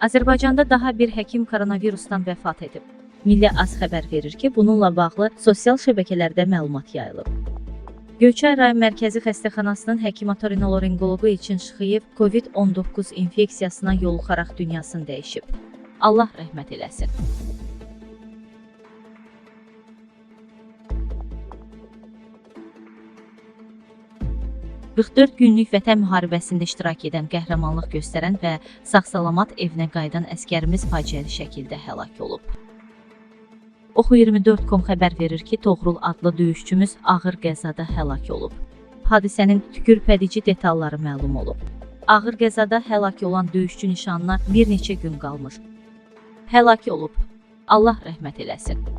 Azərbaycanda daha bir həkim koronavirusdan vəfat edib. Milli Az xəbər verir ki, bununla bağlı sosial şəbəkələrdə məlumat yayılıb. Göyçay rayon mərkəzi xəstəxanasının hekim-otorinolarinqoloqu için Şıxıyev COVID-19 infeksiyasına yoluxaraq dünyasını dəyişib. Allah rəhmət eləsin. ...44 günlük vətən müharibəsində iştirak edən, qəhrəmanlıq göstərən və sağ-salamat evinə qayıdan əskərimiz faciəli şəkildə həlak olub. Oxu24.com xəbər verir ki, Toğrul adlı döyüşçümüz ağır qəzada həlak olub. Hadisənin tükürpədici detalları məlum olub. Ağır qəzada həlak olan döyüşçü nişanına bir neçə gün qalmış. Həlak olub. Allah rəhmət eləsin.